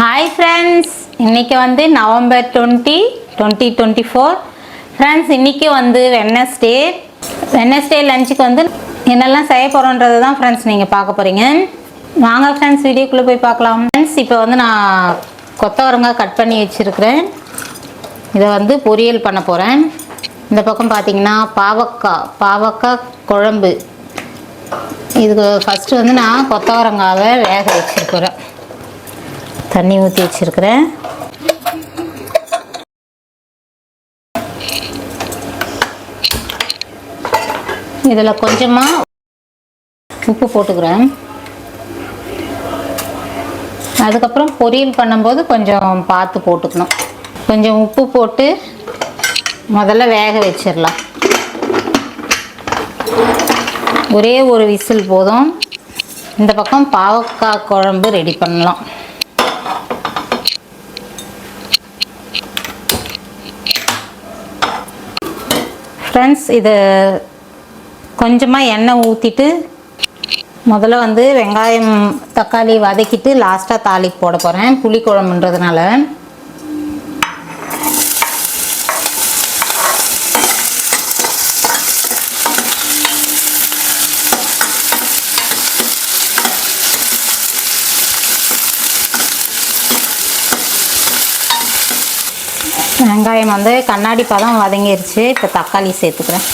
Hi friends இன்றைக்கி வந்து November twenty twenty twenty four. Friends இன்றைக்கி வந்து வெனஸ்டே வெனஸ்டே லஞ்சுக்கு வந்து என்னெல்லாம் செய்ய போகிறோன்றது தான் ஃப்ரெண்ட்ஸ் நீங்கள் பார்க்க போகிறீங்க வாங்க ஃப்ரெண்ட்ஸ் வீடியோக்குள்ளே போய் பார்க்கலாம். ஃப்ரெண்ட்ஸ் இப்போ வந்து நான் கொத்தவரங்காய் கட் பண்ணி வச்சுருக்கிறேன். இதை வந்து பொரியல் பண்ண போகிறேன் இந்த பக்கம் பார்த்தீங்கன்னா பாவக்காய் பாவக்காய் குழம்பு. இதுக்கு ஃபஸ்ட்டு வந்து நான் கொத்தவரங்காவை வேக வச்சுருக்குறேன் தண்ணி ஊற்றி வச்சுருக்கிறேன். இதில் கொஞ்சமாக உப்பு போட்டுக்கிறேன். அதுக்கப்புறம் பொரியல் பண்ணும்போது கொஞ்சம் பார்த்து போட்டுக்கணும். கொஞ்சம் உப்பு போட்டு முதல்ல வேக வச்சிடலாம். ஒரே ஒரு விசில் போதும். இந்த பக்கம் பாவக்காய் குழம்பு ரெடி பண்ணலாம். ஃப்ரெண்ட்ஸ் இது கொஞ்சமாக எண்ணெய் ஊற்றிட்டு முதல்ல வந்து வெங்காயம் தக்காளி வதக்கிட்டு லாஸ்ட்டாக தாளிக்கு போட போகிறேன் புளி குழம்புன்றதுனால வெங்காயம் வந்து கண்ணாடி பதம் வதங்கிருச்சு. இப்போ தக்காளி சேர்த்துக்கிறேன்.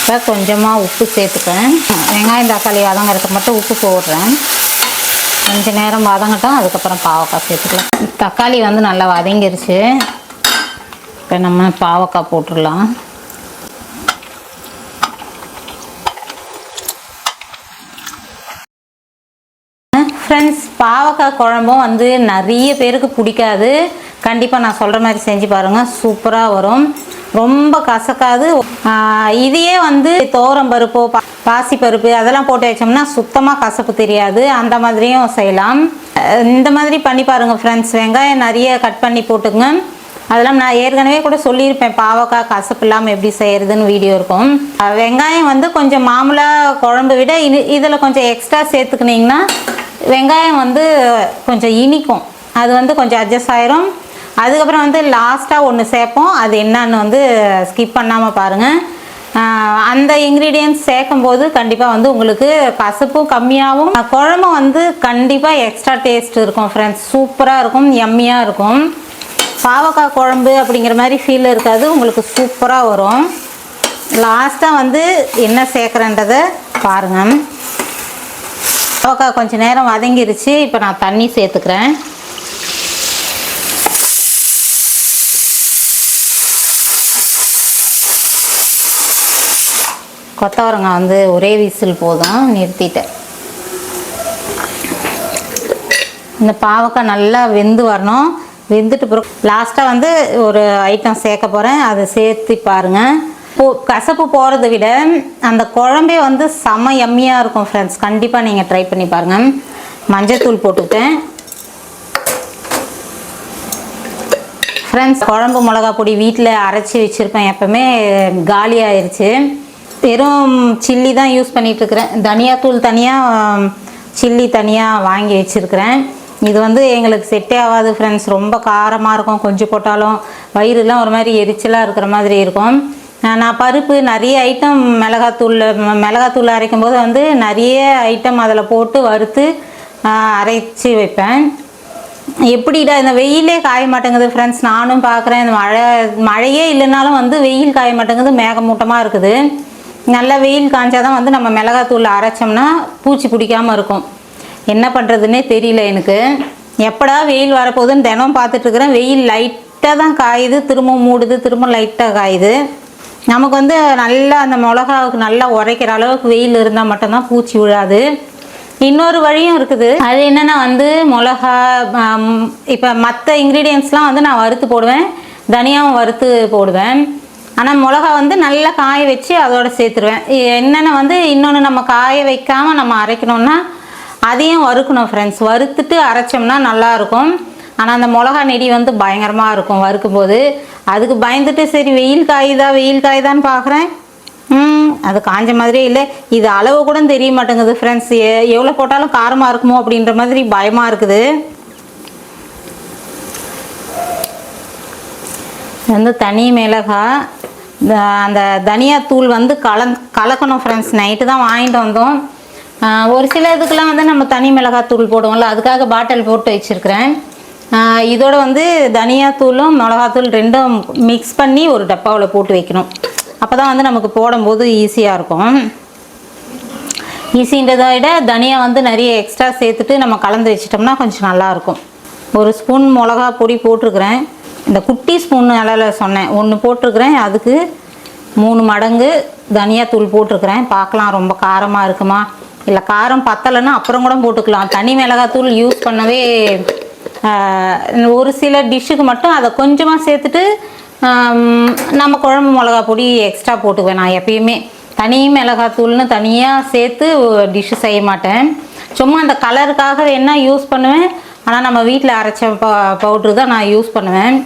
இப்போ கொஞ்சமாக உப்பு சேர்த்துக்கிறேன். வெங்காயம் தக்காளி வதங்கிறதுக்கு மட்டும் உப்பு போடுறேன். கொஞ்ச நேரம் வதங்கட்டும் அதுக்கப்புறம் பாவக்காய் சேர்த்துக்கலாம். தக்காளி வந்து நல்லா வதங்கிருச்சு. இப்போ நம்ம பாவக்காய் போட்டுடலாம். ஃப்ரெண்ட்ஸ் பாவக்காய் குழம்பும் வந்து நிறைய பேருக்கு பிடிக்காது. கண்டிப்பாக நான் சொல்கிற மாதிரி செஞ்சு பாருங்கள் சூப்பராக வரும். ரொம்ப கசக்காது. இதையே வந்து தோரம் பருப்போ பா பாசி பருப்பு அதெல்லாம் போட்டு வச்சோம்னா சுத்தமாக கசப்பு தெரியாது. அந்த மாதிரியும் செய்யலாம். இந்த மாதிரி பண்ணி பாருங்கள் ஃப்ரெண்ட்ஸ் வெங்காயம் நிறைய கட் பண்ணி போட்டுங்க அதெல்லாம் நான் ஏற்கனவே கூட சொல்லியிருப்பேன். பாவக்காய் கசப்பு இல்லாமல் எப்படி செய்கிறதுன்னு வீடியோ இருக்கும். வெங்காயம் வந்து கொஞ்சம் மாமூலாக குழம்பு விட இது இதில் கொஞ்சம் எக்ஸ்ட்ரா சேர்த்துக்கினீங்கன்னா வெங்காயம் வந்து கொஞ்சம் இனிக்கும். அது வந்து கொஞ்சம் அட்ஜஸ்ட் ஆயிரும். அதுக்கப்புறம் வந்து லாஸ்ட்டாக ஒன்று சேர்ப்போம். அது என்னன்னு வந்து ஸ்கிப் பண்ணாமல் பாருங்கள் அந்த இன்க்ரீடியன்ஸ் சேர்க்கும்போது கண்டிப்பாக வந்து உங்களுக்கு கசப்பும் கம்மியாகவும் குழம்பு வந்து கண்டிப்பாக எக்ஸ்ட்ரா டேஸ்ட் இருக்கும் ஃப்ரெண்ட்ஸ் சூப்பராக இருக்கும் எம்மியாக இருக்கும். பாவக்காய் குழம்பு அப்படிங்கிற மாதிரி ஃபீல் இருக்காது. உங்களுக்கு சூப்பராக வரும். லாஸ்ட்டாக வந்து என்ன சேர்க்குறன்றதை பாருங்கள் பாவக்காய் கொஞ்சம் நேரம் வதங்கிருச்சு இப்போ நான் தண்ணி சேர்த்துக்கிறேன். கொத்தவரங்காய் வந்து ஒரே விசில் போதும் நிறுத்திட்டேன். இந்த பாவக்காய் நல்லா வெந்து வரணும். வெந்துட்டு பிறகு லாஸ்ட்டாக வந்து ஒரு ஐட்டம் சேர்க்க போகிறேன் அதை சேர்த்து பாருங்கள் போ கசப்பு போகிறத விட அந்த குழம்பே வந்து செம எம்மியாக இருக்கும் ஃப்ரெண்ட்ஸ் கண்டிப்பாக நீங்கள் ட்ரை பண்ணி பாருங்கள் மஞ்சத்தூள் போட்டுக்கிட்டேன். ஃப்ரெண்ட்ஸ் குழம்பு மிளகா பொடி வீட்டில் அரைச்சி வச்சுருப்பேன். எப்போவுமே காலி வெறும் சில்லி தான் யூஸ் பண்ணிகிட்ருக்குறேன் தனியாத்தூள் தனியாக சில்லி தனியாக வாங்கி வச்சுருக்கிறேன். இது வந்து எங்களுக்கு செட்டே ஆகாது ஃப்ரெண்ட்ஸ் ரொம்ப காரமாக இருக்கும். கொஞ்சம் போட்டாலும் வயிறுலாம் ஒரு மாதிரி எரிச்சலாக இருக்கிற மாதிரி இருக்கும். நான் பருப்பு நிறைய ஐட்டம் மிளகாத்தூளில் மிளகாத்தூள் அரைக்கும் போது வந்து நிறைய ஐட்டம் அதில் போட்டு வறுத்து அரைச்சி வைப்பேன். எப்படிடா இந்த வெயிலே காய மாட்டேங்குது ஃப்ரெண்ட்ஸ் நானும் பார்க்குறேன் இந்த மழை மழையே இல்லைனாலும் வந்து வெயில் காய மாட்டேங்குது மேகமூட்டமாக இருக்குது. நல்லா வெயில் காய்ஞ்சாதான் வந்து நம்ம மிளகாத்தூள் அரைச்சோம்னா பூச்சி பிடிக்காமல் இருக்கும். என்ன பண்ணுறதுன்னே தெரியல எனக்கு. எப்படா வெயில் வரப்போகுதுன்னு தினம் பார்த்துட்ருக்குறேன் வெயில் லைட்டாக தான் காயுது திரும்ப மூடுது திரும்ப லைட்டாக காயுது. நமக்கு வந்து நல்லா அந்த மிளகாவுக்கு நல்லா உரைக்கிற அளவுக்கு வெயில் இருந்தால் மட்டும்தான் பூச்சி விழாது. இன்னொரு வழியும் இருக்குது. அது என்னென்னா வந்து மிளகா இப்போ மற்ற இன்க்ரீடியன்ஸ்லாம் வந்து நான் வறுத்து போடுவேன். தனியாவும் வறுத்து போடுவேன். ஆனால் மிளகா வந்து நல்லா காய வச்சு அதோட சேர்த்துருவேன். என்னென்ன வந்து இன்னொன்று நம்ம காய வைக்காமல் நம்ம அரைக்கணும்னா அதையும் வறுக்கணும் ஃப்ரெண்ட்ஸ் வறுத்துட்டு அரைச்சோம்னா நல்லாயிருக்கும் ஆனால் அந்த மிளகா நெடி வந்து பயங்கரமாக இருக்கும். வறுக்கும்போது அதுக்கு பயந்துட்டு சரி வெயில் காயுதா? வெயில் காயுதான்னு பார்க்குறேன் அது காஞ்ச மாதிரியே இல்லை. இது அளவு கூட தெரிய மாட்டேங்குது ஃப்ரெண்ட்ஸ் எவ்வளோ போட்டாலும் காரமாக இருக்குமோ? அப்படின்ற மாதிரி பயமாக இருக்குது. வந்து தனி மிளகாய் அந்த தனியாத்தூள் வந்து கலந் கலக்கணும் ஃப்ரெண்ட்ஸ் நைட்டு தான் வாங்கிட்டு வந்தோம். ஒரு சில இதுக்கெலாம் வந்து நம்ம தனி மிளகாய் தூள் போடுவோம்ல அதுக்காக பாட்டில் போட்டு வச்சுருக்கிறேன். இதோட வந்து தனியாத்தூளும் மிளகாத்தூள் ரெண்டும் மிக்ஸ் பண்ணி ஒரு டப்பாவில் போட்டு வைக்கணும். அப்போ தான் வந்து நமக்கு போடும்போது ஈஸியாக இருக்கும். ஈஸின்றதை விட தனியா வந்து நிறைய எக்ஸ்ட்ரா சேர்த்துட்டு நம்ம கலந்து வச்சிட்டோம்னா கொஞ்சம் நல்லாயிருக்கும். ஒரு ஸ்பூன் மிளகா பொடி போட்டிருக்கிறேன். இந்த குட்டி ஸ்பூன் அளவில் சொன்னேன். ஒன்று போட்டிருக்கிறேன். அதுக்கு மூணு மடங்கு தனியாத்தூள் போட்டிருக்கிறேன். பார்க்கலாம் ரொம்ப காரமாக இருக்குமா? இல்லை காரம் பத்தலைன்னா அப்புறம் கூட போட்டுக்கலாம். தனி மிளகாத்தூள் யூஸ் பண்ணவே ஒரு சில டிஷ்ஷுக்கு மட்டும் அதை கொஞ்சமாக சேர்த்துட்டு நம்ம குழம்பு மிளகா பொடி எக்ஸ்ட்ரா போட்டுக்குவேன் நான் எப்பயுமே. தனி மிளகாத்தூள்னு தனியாக சேர்த்து டிஷ்ஷு செய்ய மாட்டேன். சும்மா அந்த கலருக்காக வேணால் யூஸ் பண்ணுவேன்? ஆனால் நம்ம வீட்டில் அரைச்ச ப பவுட்ரு தான் நான் யூஸ் பண்ணுவேன்.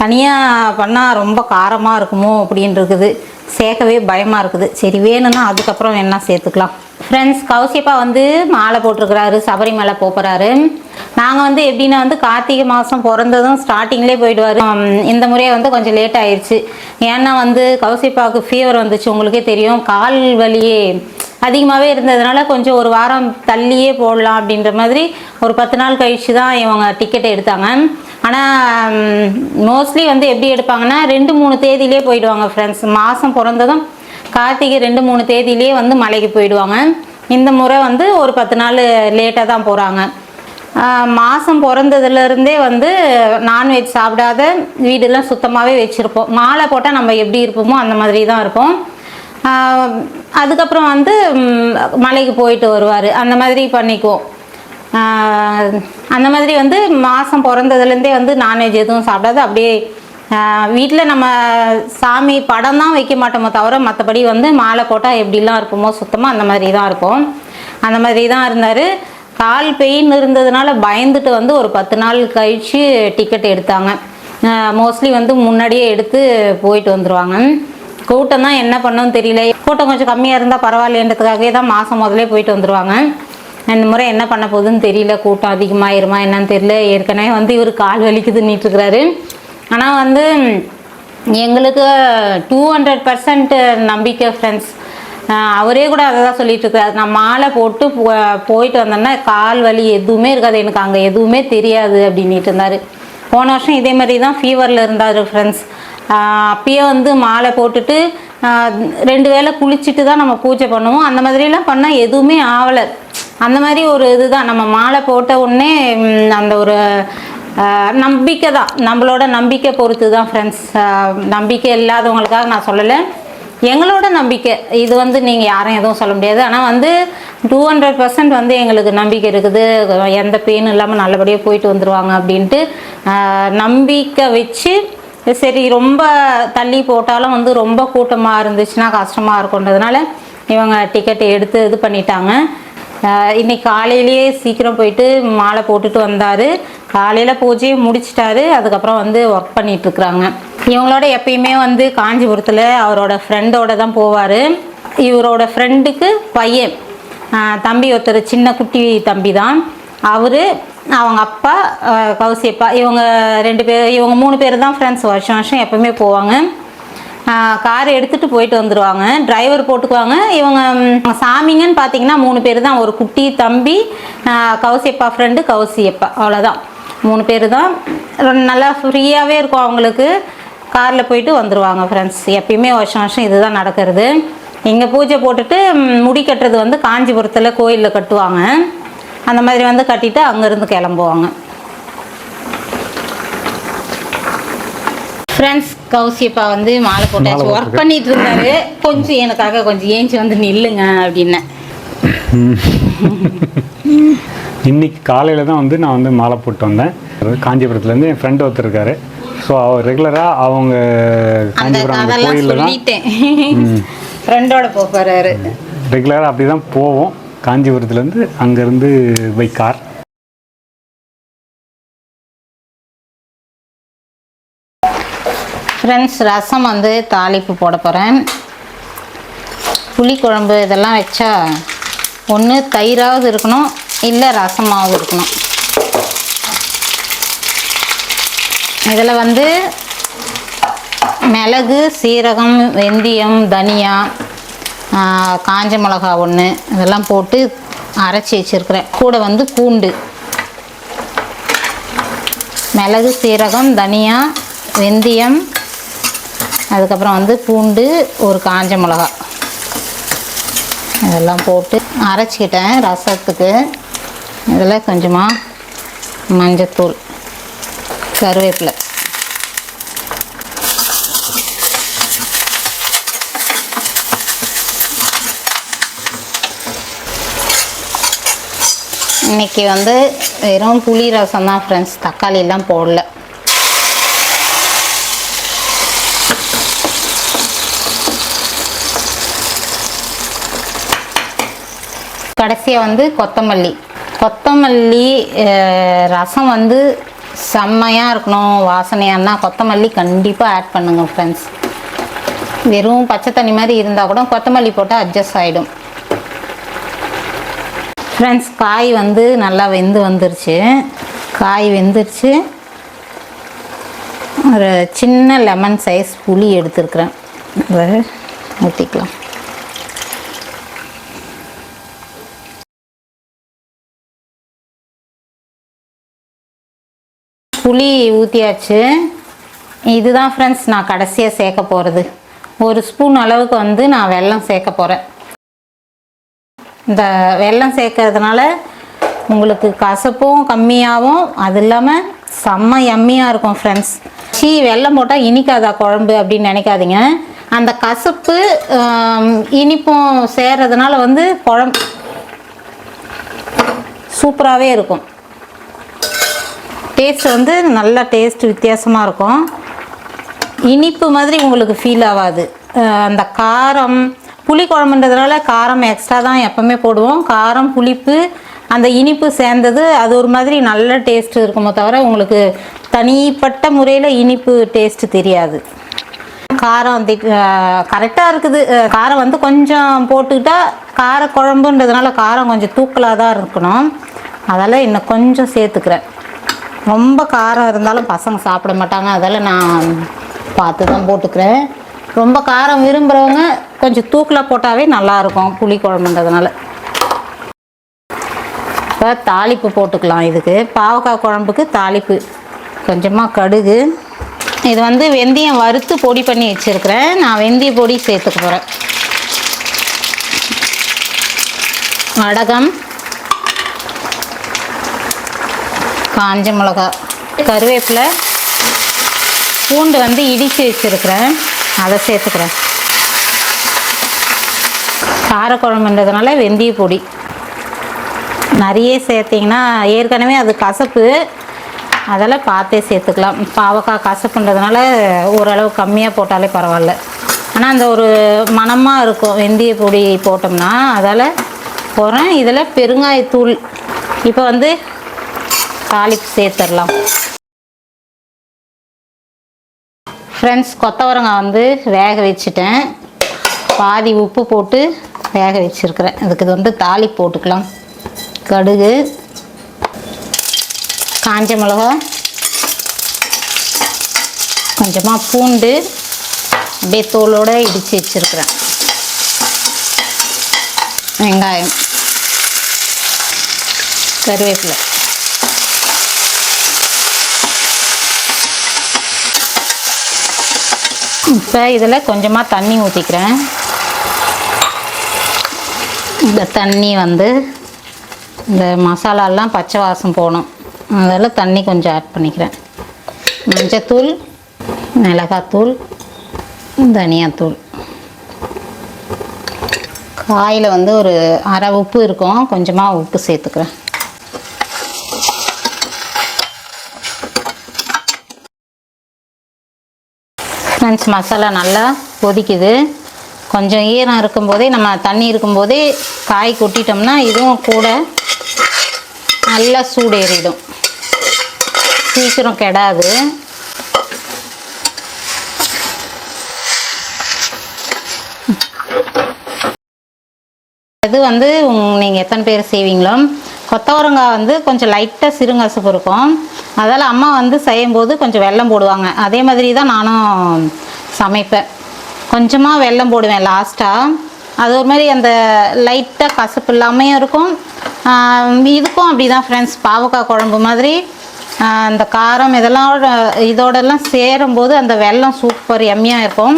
தனியாக பண்ணால் ரொம்ப காரமாக இருக்குமோ அப்படின்னு இருக்குது. சேர்க்கவே பயமாக இருக்குது. சரி வேணும்னா அதுக்கப்புறம் வேணா சேர்த்துக்கலாம். ஃப்ரெண்ட்ஸ் கௌசியப்பா வந்து மாலை போட்டிருக்கிறாரு சபரிமலை போகிறாரு நாங்கள் வந்து எப்படின்னா வந்து கார்த்திகை மாதம் பிறந்ததும் ஸ்டார்டிங்லேயே போயிடுவார். இந்த முறையை வந்து கொஞ்சம் லேட் ஆயிடுச்சு ஏன்னா வந்து கௌசிப்பாவுக்கு ஃபீவர் வந்துச்சு உங்களுக்கே தெரியும். கால் வலியே அதிகமாகவே இருந்ததுனால கொஞ்சம் ஒரு வாரம் தள்ளியே போடலாம் அப்படின்ற மாதிரி ஒரு பத்து நாள் கழிச்சு தான் இவங்க டிக்கெட்டை எடுத்தாங்க. ஆனால் மோஸ்ட்லி வந்து எப்படி எடுப்பாங்கன்னா ரெண்டு மூணு தேதியிலே போயிடுவாங்க ஃப்ரெண்ட்ஸ் மாதம் பிறந்ததும் கார்த்திகை ரெண்டு மூணு தேதியிலே வந்து மலைக்கு போயிடுவாங்க. இந்த முறை வந்து ஒரு பத்து நாள் லேட்டாக தான் போகிறாங்க மாதம் பிறந்ததுலேருந்தே வந்து நான்வெஜ் சாப்பிடாத வீடெல்லாம் சுத்தமாகவே வச்சுருப்போம். மாலை போட்டால் நம்ம எப்படி இருப்போமோ அந்த மாதிரி தான் இருப்போம். அதுக்கப்புறம் வந்து மலைக்கு போயிட்டு வருவார். அந்த மாதிரி பண்ணிக்குவோம். அந்த மாதிரி வந்து மாதம் பிறந்ததுலேருந்தே வந்து நான்வெஜ் எதுவும் சாப்பிடாது. அப்படியே வீட்டில் நம்ம சாமி படம் தான் வைக்க மாட்டோமோ தவிர மற்றபடி வந்து மாலை போட்டால் எப்படிலாம் இருப்போமோ சுத்தமாக அந்த மாதிரி தான் இருக்கும். அந்த மாதிரி தான் இருந்தார். கால் பெயின் இருந்ததுனால பயந்துட்டு வந்து ஒரு பத்து நாள் கழித்து டிக்கெட் எடுத்தாங்க. மோஸ்ட்லி வந்து முன்னாடியே எடுத்து போயிட்டு வந்துடுவாங்க கூட்டம் தான் என்ன பண்ணணும்னு தெரியல. கூட்டம் கொஞ்சம் கம்மியாக இருந்தால் பரவாயில்லன்றதுக்காகவே தான் மாதம் முதலே போயிட்டு வந்துடுவாங்க இந்த முறை என்ன பண்ண போகுதுன்னு தெரியல கூட்டம் அதிகமாயிருமா என்னன்னு தெரியல. ஏற்கனவே வந்து இவர் கால் வலிக்குது இருக்கிறாரு ஆனால் வந்து எங்களுக்கு டூ ஹண்ட்ரட் பர்சன்ட் நம்பிக்கை ஃப்ரெண்ட்ஸ் அவரே கூட அதை தான் சொல்லிட்டு இருக்காரு நான் மாலை போட்டு போ- போயிட்டு வந்தேன்னா கால் வலி எதுவுமே இருக்காது எனக்கு. அங்கே எதுவுமே தெரியாது அப்படின்ட்டு இருந்தார். போன வருஷம் இதே மாதிரி தான் ஃபீவரில் இருந்தார் ஃப்ரெண்ட்ஸ் அப்பயே வந்து மாலை போட்டுட்டு ரெண்டு வேளை குளிச்சுட்டு தான் நம்ம பூஜை பண்ணுவோம். அந்த மாதிரிலாம் பண்ணால் எதுவுமே ஆகலை அந்த மாதிரி ஒரு இதுதான். நம்ம மாலை போட்ட உடனே அந்த ஒரு நம்பிக்கை தான். நம்மளோட நம்பிக்கை பொறுத்து தான் ஃப்ரெண்ட்ஸ் நம்பிக்கை இல்லாதவங்களுக்காக நான் சொல்லலை. எங்களோட நம்பிக்கை. இது வந்து நீங்கள் யாரும் எதுவும் சொல்ல முடியாது. ஆனால் வந்து டூ ஹண்ட்ரட் பர்சன்ட் வந்து எங்களுக்கு நம்பிக்கை இருக்குது. எந்த பெயினும் இல்லாமல் நல்லபடியாக போயிட்டு வந்துடுவாங்க அப்படின்ட்டு நம்பிக்கை வச்சு சரி ரொம்ப தள்ளி போட்டாலும் வந்து ரொம்ப கூட்டமாக இருந்துச்சுன்னா கஷ்டமாக இருக்குன்றதுனால இவங்க டிக்கெட் எடுத்து இது பண்ணிட்டாங்க. இன்னைக்கு காலையிலேயே சீக்கிரம் போயிட்டு மாலை போட்டுட்டு வந்தார். காலையில் பூஜையை முடிச்சிட்டாரு. அதுக்கப்புறம் வந்து ஒர்க் பண்ணிகிட்ருக்குறாங்க இவங்களோட எப்பயுமே வந்து காஞ்சிபுரத்தில் அவரோட ஃப்ரெண்டோட தான் போவார். இவரோட ஃப்ரெண்டுக்கு பையன் தம்பி ஒருத்தர் சின்ன குட்டி தம்பி தான். அவர் அவங்க அப்பா கௌசியப்பா இவங்க ரெண்டு பேர் இவங்க மூணு பேர் தான் ஃப்ரெண்ட்ஸ் வருஷம் வருஷம் எப்பவுமே போவாங்க. கார் எடுத்துகிட்டு போயிட்டு வந்துடுவாங்க டிரைவர் போட்டுக்குவாங்க. இவங்க சாமிங்கன்னு பார்த்தீங்கன்னா மூணு பேர் தான். ஒரு குட்டி தம்பி ஆஹ் கௌசியப்பா ஃப்ரெண்டு கௌசியப்பா. அவ்வளோதான் மூணு பேர் தான். நல்லா ஃப்ரீயாகவே இருக்கும் அவங்களுக்கு. காரில் போயிட்டு வந்துடுவாங்க ஃப்ரெண்ட்ஸ் எப்பயுமே வருஷம் வருஷம் இதுதான் நடக்கிறது. இங்கே பூஜை போட்டுட்டு முடி கட்டுறது வந்து காஞ்சிபுரத்தில் கோயிலில் கட்டுவாங்க. அந்த மாதிரி வந்து கட்டிட்டு அங்கேருந்து கிளம்புவாங்க. ஃப்ரெண்ட்ஸ் கௌசியப்பா வந்து மாலை போட்டாச்சு ஒர்க் பண்ணிட்டு இருந்தாரு. கொஞ்சம் எனக்காக கொஞ்சம் ஏஞ்சி வந்து நில்லுங்க அப்படின்னேன் இன்னைக்கு காலையில் தான் வந்து நான் வந்து மாலை போட்டு வந்தேன். காஞ்சிபுரத்துலேருந்து என் ஃப்ரெண்ட் ஒருத்தர் இருக்காரு. ஸோ அவர் ரெகுலராக அவங்க காஞ்சிபுரம் கோயிலில் தான் ஃப்ரெண்டோட போறாரு. ரெகுலராக அப்படி தான் போவோம். காஞ்சிபுரத்துலேருந்து அங்கேருந்து பை கார் ஃப்ரெண்ட்ஸ் ரசம் வந்து தாளிப்பு போட போகிறேன் புளிக்குழம்பு இதெல்லாம் வச்சா ஒன்று தயிராவது இருக்கணும் இல்லை ரசமாவது இருக்கணும். இதில் வந்து மிளகு சீரகம் வெந்தயம் தனியா காஞ்ச மிளகா ஒன்று இதெல்லாம் போட்டு அரைச்சி வச்சுருக்கிறேன். கூட வந்து பூண்டு. மிளகு சீரகம் தனியா வெந்தயம் அதுக்கப்புறம் வந்து பூண்டு ஒரு காஞ்ச மிளகா. இதெல்லாம் போட்டு அரைச்சிக்கிட்டேன் ரசத்துக்கு. இதில் கொஞ்சமாக மஞ்சத்தூள் கருவேப்பிலை. இன்னைக்கு வந்து வெறும் புளி ரசம் தான் ஃப்ரெண்ட்ஸ் தக்காளிலாம் போடல. கடைசியாக வந்து கொத்தமல்லி. கொத்தமல்லி ரசம் வந்து செம்மையாக இருக்கணும். வாசனையானா கொத்தமல்லி கண்டிப்பாக ஆட் பண்ணுங்கள் ஃப்ரெண்ட்ஸ் வெறும் பச்சை தண்ணி மாதிரி இருந்தால் கூட கொத்தமல்லி போட்டால் அட்ஜஸ்ட் ஆகிடும் ஃப்ரெண்ட்ஸ் காய் வந்து நல்லா வெந்து வந்துருச்சு. காய் வெந்துருச்சு. ஒரு சின்ன லெமன் சைஸ் புளி எடுத்துருக்குறேன். ஊற்றிக்கலாம் புளி ஊற்றியாச்சு இதுதான் ஃப்ரெண்ட்ஸ் நான் கடைசியாக சேர்க்க போகிறது ஒரு ஸ்பூன் அளவுக்கு வந்து நான் வெல்லம் சேர்க்க போகிறேன் இந்த வெல்லம் சேர்க்கறதுனால உங்களுக்கு கசப்பும் கம்மியாகவும் அது இல்லாமல் செம்ம எம்மியாக இருக்கும் ஃப்ரெண்ட்ஸ் சீ வெல்லம் போட்டால் இனிக்காதா குழம்பு அப்படின்னு நினைக்காதீங்க. அந்த கசப்பு இனிப்பும் சேர்றதுனால வந்து குழம்பு சூப்பராகவே இருக்கும். டேஸ்ட் வந்து நல்ல டேஸ்ட் வித்தியாசமாக இருக்கும். இனிப்பு மாதிரி உங்களுக்கு ஃபீல் ஆகாது. அந்த காரம் புளி குழம்புன்றதுனால காரம் எக்ஸ்ட்ரா தான் எப்போவுமே போடுவோம். காரம் புளிப்பு அந்த இனிப்பு சேர்ந்தது அது ஒரு மாதிரி நல்ல டேஸ்ட் இருக்குமோ தவிர உங்களுக்கு தனிப்பட்ட முறையில் இனிப்பு டேஸ்ட்டு தெரியாது. காரம் கரெக்டாக இருக்குது. காரம் வந்து கொஞ்சம் போட்டுக்கிட்டா கார குழம்புன்றதுனால காரம் கொஞ்சம் தூக்கலாக தான் இருக்கணும். அதெல்லாம் இன்னும் கொஞ்சம் சேர்த்துக்கிறேன். ரொம்ப காரம் இருந்தாலும் பசங்க சாப்பிட மாட்டாங்க. அதெல்லாம் நான் பார்த்து தான் போட்டுக்கிறேன். ரொம்ப காரம் விரும்புகிறவங்க கொஞ்சம் தூக்கில் போட்டாவே நல்லாயிருக்கும் புளி குழம்புன்றதுனால. இப்போ தாளிப்பு போட்டுக்கலாம் இதுக்கு. பாவக்காய் குழம்புக்கு தாளிப்பு. கொஞ்சமாக கடுகு. இது வந்து வெந்தயம் வறுத்து பொடி பண்ணி வச்சுருக்கிறேன். நான் வெந்தய பொடி சேர்த்துக்க போகிறேன் வடகம். காஞ்ச மிளகா கருவேப்பிலை பூண்டு வந்து இடித்து வச்சுருக்கிறேன். அதை சேர்த்துக்கிறேன். காரக்குழம்புன்றதுனால வெந்தய பொடி. நிறைய சேர்த்திங்கன்னா ஏற்கனவே அது கசப்பு. அதெல்லாம் பார்த்தே சேர்த்துக்கலாம். பாவக்காய் கசப்புன்றதுனால ஓரளவு கம்மியாக போட்டாலே பரவாயில்ல. ஆனால் அந்த ஒரு மணமாக இருக்கும் வெந்தய பொடி போட்டோம்னா அதால் போகிறேன் இதில் பெருங்காயத்தூள். இப்போ வந்து தாளிப்பு சேர்த்துடலாம் ஃப்ரெண்ட்ஸ் கொத்தவரங்காய் வந்து வேக வச்சுட்டேன். பாதி உப்பு போட்டு வேக வச்சுருக்கிறேன். அதுக்கு இது வந்து தாலி போட்டுக்கலாம். கடுகு காஞ்ச மிளகா கொஞ்சமாக பூண்டு அப்படியே தோலோடு இடித்து வச்சுருக்கிறேன். வெங்காயம் கருவேப்பிலை. இப்போ இதில் கொஞ்சமாக தண்ணி ஊற்றிக்கிறேன். இந்த தண்ணி வந்து இந்த மசாலாலாம் பச்சை வாசம் போகணும். அதில் தண்ணி கொஞ்சம் ஆட் பண்ணிக்கிறேன். மஞ்சத்தூள் மிளகாத்தூள் தனியாத்தூள். காயில் வந்து ஒரு அரை உப்பு இருக்கும். கொஞ்சமாக உப்பு சேர்த்துக்கிறேன். ஃப்ரெண்ட்ஸ் மசாலா நல்லா கொதிக்குது. கொஞ்சம் ஈரம் இருக்கும்போதே நம்ம தண்ணி இருக்கும்போதே காய் கொட்டிட்டோம்னா இதுவும் கூட நல்லா சூடேறிடும். சீக்கிரம் கெடாது. இது வந்து நீங்கள் எத்தனை பேர் செய்வீங்களோ? கொத்தவரங்காய் வந்து கொஞ்சம் லைட்டாக சிறுங்கசப்பு இருக்கும். அதால் அம்மா வந்து செய்யும்போது கொஞ்சம் வெல்லம் போடுவாங்க. அதே மாதிரி தான் நானும் சமைப்பேன். கொஞ்சமாக வெல்லம் போடுவேன் லாஸ்ட்டாக அது ஒரு மாதிரி அந்த லைட்டாக கசப்பு இல்லாமையும் இருக்கும். இதுக்கும் அப்படி தான் ஃப்ரெண்ட்ஸ் பாவக்காய் குழம்பு மாதிரி அந்த காரம் இதெல்லாம் இதோடெல்லாம் சேரும்போது அந்த வெல்லம் சூப்பர் எம்மியாக இருக்கும்.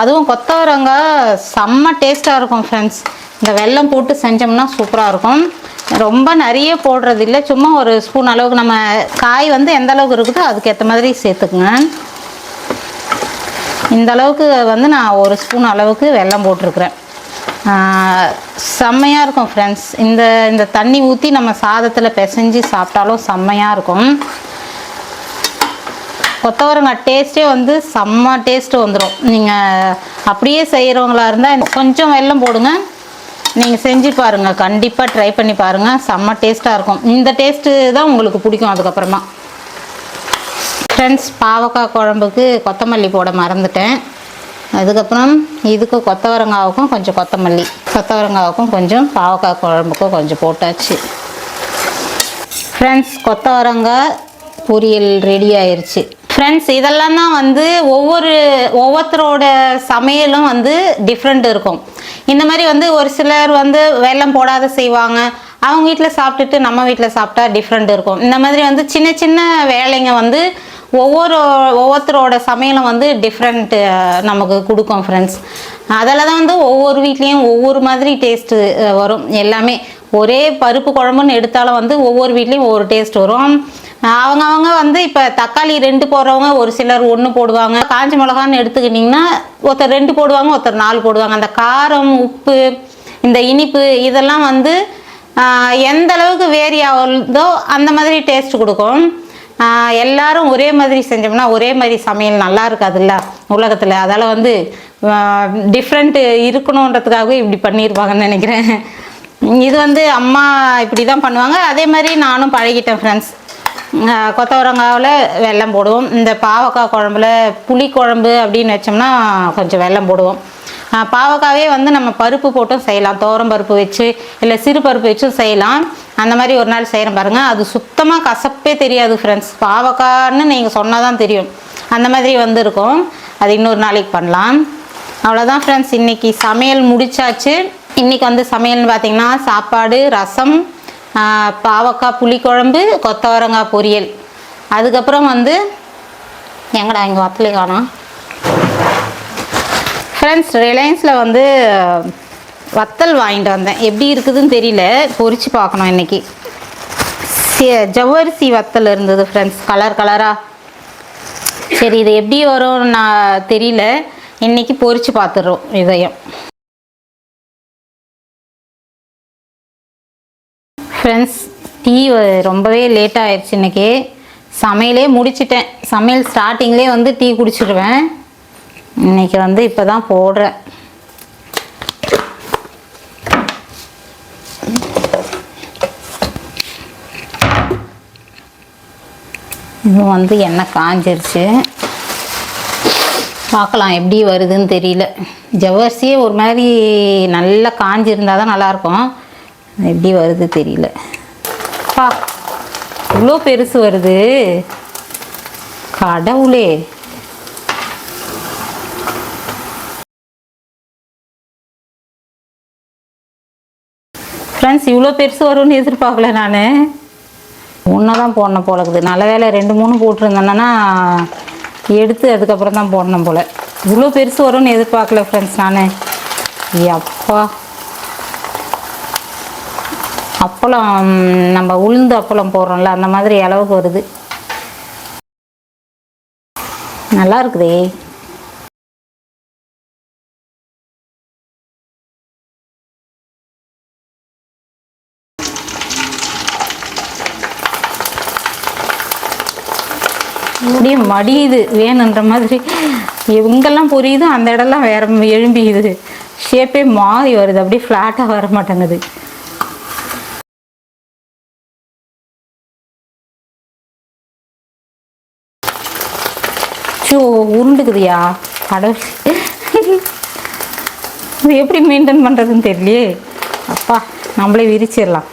அதுவும் கொத்தவரங்காய் செம்ம டேஸ்ட்டாக இருக்கும் ஃப்ரெண்ட்ஸ் இந்த வெல்லம் போட்டு செஞ்சோம்னா சூப்பராக இருக்கும். ரொம்ப நிறைய போடுறது இல்லை சும்மா ஒரு ஸ்பூன் அளவுக்கு நம்ம காய் வந்து எந்த அளவுக்கு இருக்குதோ அதுக்கேற்ற மாதிரி சேர்த்துக்குங்க. இந்த அளவுக்கு வந்து நான் ஒரு ஸ்பூன் அளவுக்கு வெல்லம் போட்டிருக்கிறேன். செம்மையாக இருக்கும் ஃப்ரெண்ட்ஸ் இந்த இந்த தண்ணி ஊற்றி நம்ம சாதத்தில் பிசைஞ்சு சாப்பிட்டாலும் செம்மையாக இருக்கும். கொத்தவரங்காய் டேஸ்ட்டே வந்து செம்ம டேஸ்ட்டு வந்துடும் நீங்கள் அப்படியே செய்கிறவங்களா இருந்தால் கொஞ்சம் வெல்லம் போடுங்க. நீங்கள் செஞ்சு பாருங்கள் கண்டிப்பாக ட்ரை பண்ணி பாருங்கள் செம்ம டேஸ்ட்டாக இருக்கும். இந்த டேஸ்ட்டு தான் உங்களுக்கு பிடிக்கும் அதுக்கப்புறமா. ஃப்ரெண்ட்ஸ் பாவக்காய் குழம்புக்கு கொத்தமல்லி போட மறந்துட்டேன். அதுக்கப்புறம் இதுக்கு கொத்தவரங்காவுக்கும் கொஞ்சம் கொத்தமல்லி. கொத்தவரங்காவுக்கும் கொஞ்சம் பாவக்காய் குழம்புக்கும் கொஞ்சம் போட்டாச்சு. ஃப்ரெண்ட்ஸ் கொத்தவரங்காய் பொரியல் ரெடி ஆயிடுச்சு ஃப்ரெண்ட்ஸ் இதெல்லாம் தான் வந்து ஒவ்வொரு ஒவ்வொருத்தரோட சமையலும் வந்து டிஃப்ரெண்ட் இருக்கும். இந்த மாதிரி வந்து ஒரு சிலர் வந்து வெள்ளம் போடாத செய்வாங்க. அவங்க வீட்டில் சாப்பிட்டுட்டு நம்ம வீட்டில் சாப்பிட்டா டிஃப்ரெண்ட் இருக்கும். இந்த மாதிரி வந்து சின்ன சின்ன வேலைங்க வந்து ஒவ்வொரு ஒவ்வொருத்தரோட சமையலும் வந்து டிஃப்ரெண்ட்டு நமக்கு கொடுக்கும் ஃப்ரெண்ட்ஸ் அதில் தான் வந்து ஒவ்வொரு வீட்லேயும் ஒவ்வொரு மாதிரி டேஸ்ட்டு வரும். எல்லாமே ஒரே பருப்பு குழம்புன்னு எடுத்தாலும் வந்து ஒவ்வொரு வீட்லேயும் ஒவ்வொரு டேஸ்ட் வரும். அவங்க அவங்க வந்து இப்போ தக்காளி ரெண்டு போடுறவங்க ஒரு சிலர் ஒன்று போடுவாங்க. காஞ்ச மிளகான்னு எடுத்துக்கிட்டிங்கன்னா ஒருத்தர் ரெண்டு போடுவாங்க ஒருத்தர் நாலு போடுவாங்க. அந்த காரம் உப்பு இந்த இனிப்பு இதெல்லாம் வந்து எந்த அளவுக்கு வேரி ஆகுதோ அந்த மாதிரி டேஸ்ட் கொடுக்கும். எல்லாரும் ஒரே மாதிரி செஞ்சோம்னா ஒரே மாதிரி சமையல் நல்லா இருக்காதுல்ல உலகத்தில். அதால் வந்து டிஃப்ரெண்ட்டு இருக்கணுன்றதுக்காகவே இப்படி பண்ணியிருப்பாங்கன்னு நினைக்கிறேன். இது வந்து அம்மா இப்படி தான் பண்ணுவாங்க. அதே மாதிரி நானும் பழகிட்டேன் ஃப்ரெண்ட்ஸ் கொத்தவரங்காவில் வெள்ளம் போடுவோம். இந்த பாவக்காய் குழம்புல புளி குழம்பு அப்படின்னு வச்சோம்னா கொஞ்சம் வெல்லம் போடுவோம். பாவக்காவே வந்து நம்ம பருப்பு போட்டும் செய்யலாம். தோரம் பருப்பு வச்சு இல்லை சிறு பருப்பு வச்சும் செய்யலாம். அந்த மாதிரி ஒரு நாள் செய்கிறேன் பாருங்கள் அது சுத்தமாக கசப்பே தெரியாது ஃப்ரெண்ட்ஸ் பாவக்கான்னு நீங்கள் சொன்னால் தான் தெரியும். அந்த மாதிரி வந்து இருக்கும் அது இன்னொரு நாளைக்கு பண்ணலாம். அவ்வளோதான் ஃப்ரெண்ட்ஸ் இன்றைக்கி சமையல் முடிச்சாச்சு. இன்றைக்கி வந்து சமையல்னு பார்த்திங்கன்னா சாப்பாடு ரசம் பாவக்காய் புளிக்குழம்பு கொத்தவரங்காய் பொரியல். அதுக்கப்புறம் வந்து எங்கடா இங்கே வத்தலை காணும் ஃப்ரெண்ட்ஸ் ரிலையன்ஸில் வந்து வத்தல் வாங்கிட்டு வந்தேன். எப்படி இருக்குதுன்னு தெரியல. பொறிச்சு பார்க்கணும் இன்றைக்கி ஜவ்வரிசி வத்தல் இருந்தது ஃப்ரெண்ட்ஸ் கலர் கலராக சரி இது எப்படி வரும்னு நான் தெரியல. இன்றைக்கி பொறிச்சு பார்த்துடுறோம் இதையும். ஃப்ரெண்ட்ஸ் டீ ரொம்பவே லேட் ஆயிடுச்சு இன்றைக்கி சமையலே முடிச்சிட்டேன். சமையல் ஸ்டார்டிங்லேயே வந்து டீ குடிச்சிடுவேன் இன்னைக்கு வந்து இப்போ தான் போடுறேன். இன்னும் வந்து எண்ணெய் காஞ்சிருச்சு. பார்க்கலாம் எப்படி வருதுன்னு தெரியல. ஜவ்வரிசியே ஒரு மாதிரி நல்லா காஞ்சிருந்தால் தான் நல்லாயிருக்கும். எப்படி வருது தெரியல. பா இவ்வளோ பெருசு வருது. கடவுளே. ஃப்ரெண்ட்ஸ் இவ்வளோ பெருசு வரும்னு எதிர்பார்க்கல நான். ஒன்று தான் போடணும் போல இருக்குது. நல்ல வேலை ரெண்டு மூணு போட்டிருந்தேன்னா எடுத்து அதுக்கப்புறம் தான் போடணும் போல். இவ்வளோ பெருசு வரும்னு எதிர்பார்க்கல ஃப்ரெண்ட்ஸ் நான். அப்பா அப்பளம் நம்ம உளுந்து அப்பளம் போடுறோம்ல அந்த மாதிரி அளவுக்கு வருது. நல்லா இருக்குதே. அப்படியே மடியுது வேணுன்ற மாதிரி. எங்கெல்லாம் புரியுதோ அந்த இடம்லாம் வேற எழும்பியுது ஷேப்பே மாறி வருது அப்படியே ஃப்ளாட்டாக வர மாட்டேங்குது. ஷோ உருண்டுக்குதுயா கடவுள். இது எப்படி மெயின்டைன் பண்ணுறதுன்னு தெரியலையே. அப்பா நம்மளே விரிச்சிடலாம்.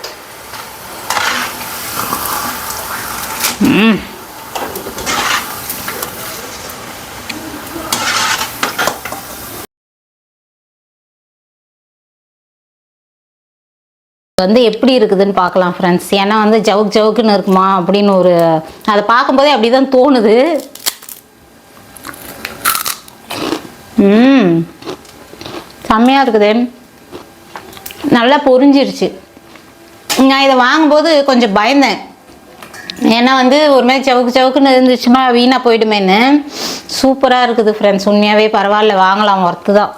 ம். வந்து எப்படி இருக்குதுன்னு பார்க்கலாம் ஃப்ரெண்ட்ஸ் ஏன்னா வந்து ஜவுக் ஜவுக்குன்னு இருக்குமா அப்படின்னு ஒரு அதை பார்க்கும்போதே அப்படி தான் தோணுது. ம். செம்மையாக இருக்குது. நல்லா பொரிஞ்சிருச்சு. நான் இதை வாங்கும்போது கொஞ்சம் பயந்தேன். ஏன்னா வந்து ஒரு மாதிரி சவுக்கு சவுக்குன்னு இருந்துச்சுன்னா வீணாக போயிடுமேன்னு. சூப்பராக இருக்குது ஃப்ரெண்ட்ஸ் உண்மையாகவே பரவாயில்ல. வாங்கலாம் ஒர்த்து தான்.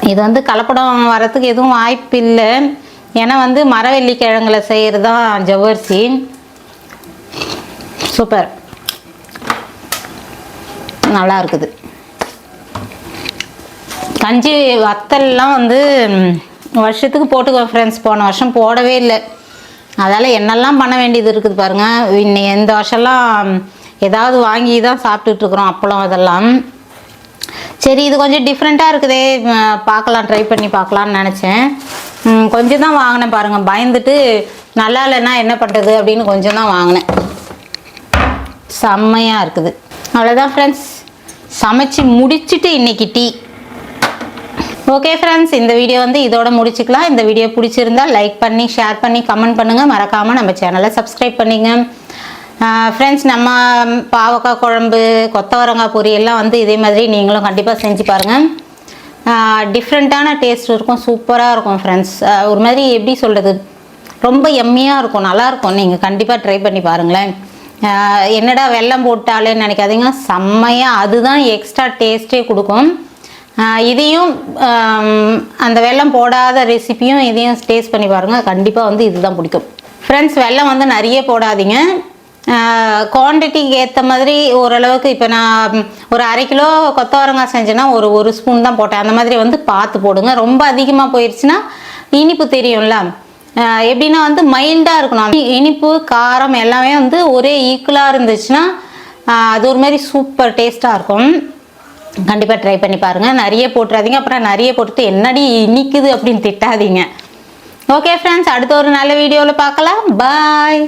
இது வந்து கலப்படம் வரத்துக்கு எதுவும் வாய்ப்பு இல்லை. ஏன்னா வந்து மரவெள்ளி கிழங்குல செய்கிறது தான் ஜவ்வரிசி. சூப்பர். நல்லா இருக்குது. கஞ்சி வத்தல்லாம் வந்து வருஷத்துக்கு போட்டுக்கோ ஃப்ரெண்ட்ஸ் போன வருஷம் போடவே இல்லை. அதால் என்னெல்லாம் பண்ண வேண்டியது இருக்குது பாருங்கள் இன்னை இந்த வருஷம்லாம் ஏதாவது வாங்கி தான் சாப்பிட்டுட்ருக்குறோம் அப்பளம் இதெல்லாம் சரி இது கொஞ்சம் டிஃப்ரெண்ட்டாக இருக்குதே. பார்க்கலாம் ட்ரை பண்ணி பார்க்கலான்னு நினச்சேன். கொஞ்சம் தான் வாங்கினேன் பாருங்கள் பயந்துட்டு நல்லா இல்லைன்னா என்ன பண்ணுறது அப்படின்னு கொஞ்சம் தான் வாங்கினேன். செம்மையாக இருக்குது. அவ்வளோதான் ஃப்ரெண்ட்ஸ் சமைச்சு முடிச்சிட்டு இன்னைக்கு டீ. ஓகே ஃப்ரெண்ட்ஸ் இந்த வீடியோ வந்து இதோட முடிச்சுக்கலாம். இந்த வீடியோ பிடிச்சிருந்தா லைக் பண்ணி ஷேர் பண்ணி கமெண்ட் பண்ணுங்கள் மறக்காமல் நம்ம சேனலை சப்ஸ்கிரைப் பண்ணிங்க. ஃப்ரெண்ட்ஸ் நம்ம பாவக்காய் குழம்பு கொத்தவரங்காய் பொரியெல்லாம் வந்து இதே மாதிரி நீங்களும் கண்டிப்பாக செஞ்சு பாருங்கள் டிஃப்ரெண்ட்டான டேஸ்ட் இருக்கும் சூப்பராக இருக்கும் ஃப்ரெண்ட்ஸ் ஒரு மாதிரி எப்படி சொல்கிறது ரொம்ப எம்மியாக இருக்கும் நல்லாயிருக்கும் நீங்கள் கண்டிப்பாக ட்ரை பண்ணி பாருங்களேன். என்னடா வெள்ளம் போட்டாலேன்னு நினைக்காதீங்க. செம்மையாக அதுதான் எக்ஸ்ட்ரா டேஸ்ட்டே கொடுக்கும். இதையும் அந்த வெல்லம் போடாத ரெசிப்பியும் இதையும் டேஸ்ட் பண்ணி பாருங்கள் கண்டிப்பாக வந்து இதுதான் பிடிக்கும். ஃப்ரெண்ட்ஸ் வெல்லம் வந்து நிறைய போடாதீங்க. குவான்டிட்டிக்கு ஏற்ற மாதிரி ஓரளவுக்கு இப்போ நான் ஒரு அரை கிலோ கொத்தவரங்காய் செஞ்சேன்னா ஒரு ஒரு ஸ்பூன் தான் போட்டேன். அந்த மாதிரி வந்து பார்த்து போடுங்க. ரொம்ப அதிகமாக போயிடுச்சுன்னா இனிப்பு தெரியும்ல. எப்படின்னா வந்து மைல்டாக இருக்கணும். இனிப்பு காரம் எல்லாமே வந்து ஒரே ஈக்குவலாக இருந்துச்சுன்னா அது ஒரு மாதிரி சூப்பர் டேஸ்ட்டாக இருக்கும். கண்டிப்பாக ட்ரை பண்ணி பாருங்கள் நிறைய போட்டுறாதீங்க. அப்புறம் நிறைய போட்டு என்னடி இனிக்குது அப்படின்னு திட்டாதீங்க. ஓகே ஃப்ரெண்ட்ஸ் அடுத்த ஒரு நல்ல வீடியோவில் பார்க்கலாம். பாய்